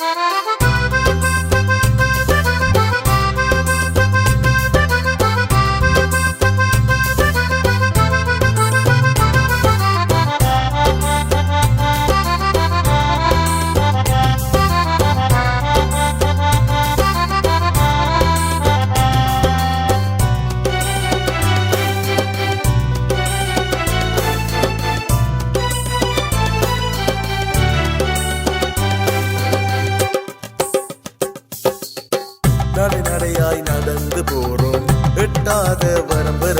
Música கால்நடையாய் நடந்து போறோம். எட்டாத வரம்பு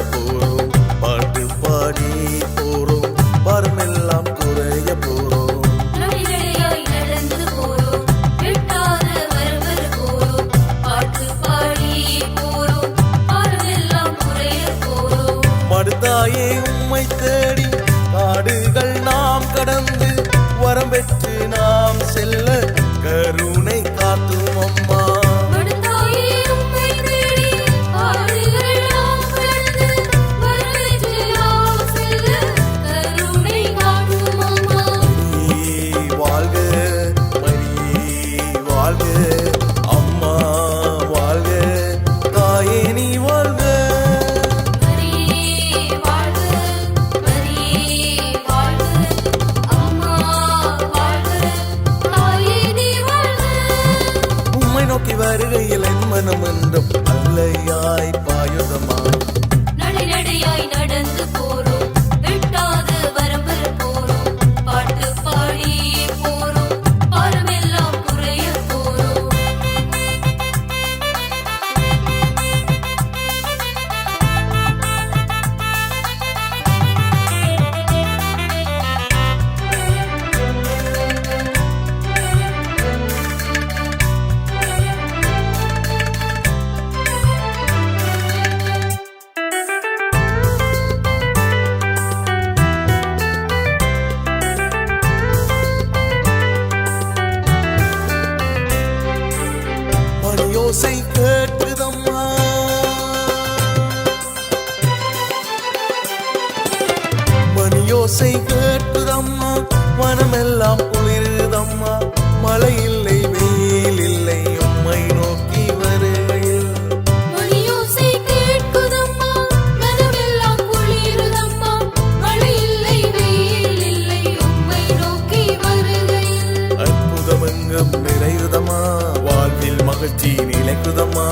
நிறையுதமா வாழ்வில் மகிழ்ச்சி நிலைக்குதமா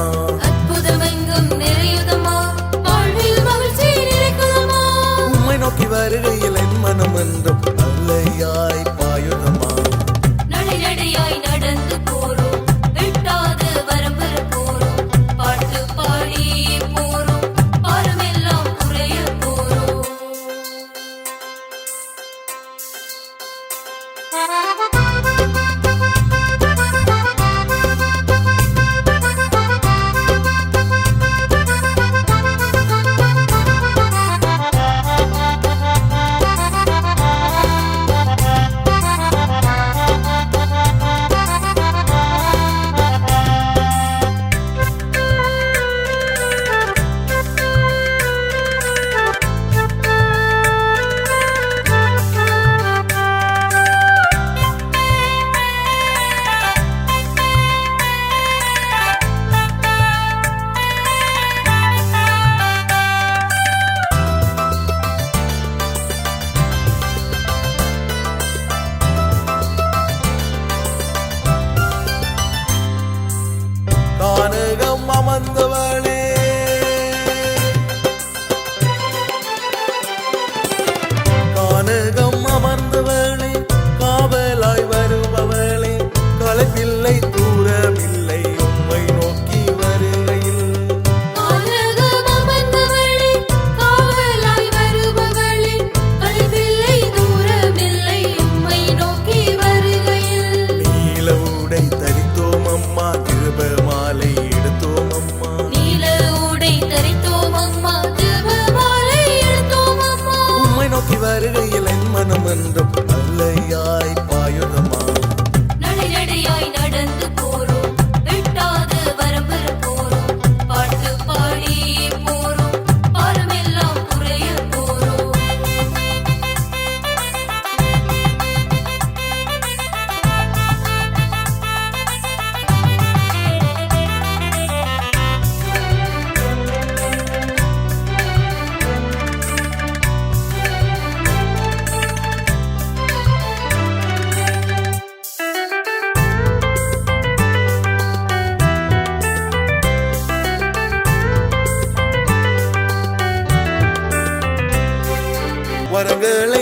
அற்புதமெங்கும் நிறையுதமா உண்மை நோக்கி வருகையில் என் மனம் என்றும் அல்லையாய் பாயுதமா நடந்து மரங்களை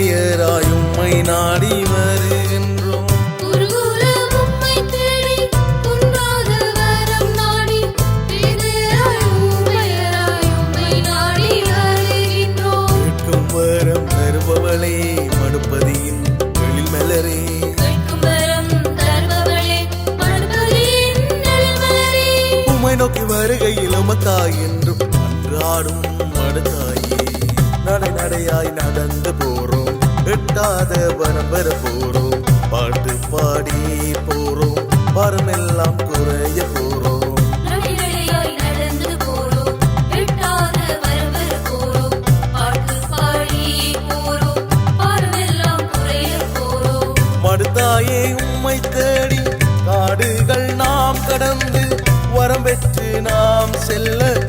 அபயராய் உம்மை நாடி வருகின்றோம். கேட்கும் வரம் தருபவளே மடுப்பதியின் எழில்மலரே உம்மை நோக்கி வருகையில் உமத்தாயின் பாதையாய் நடந்து போறோம். எட்டாத பரம்பர போறோம். பாட்டு பாடி போறோம். பரமெல்லாம் குறைய போறோம். மடுத்தாயே உம்மை தேடி காடுகள் நாம் கடந்து வரம் பெற்று நாம் செல்ல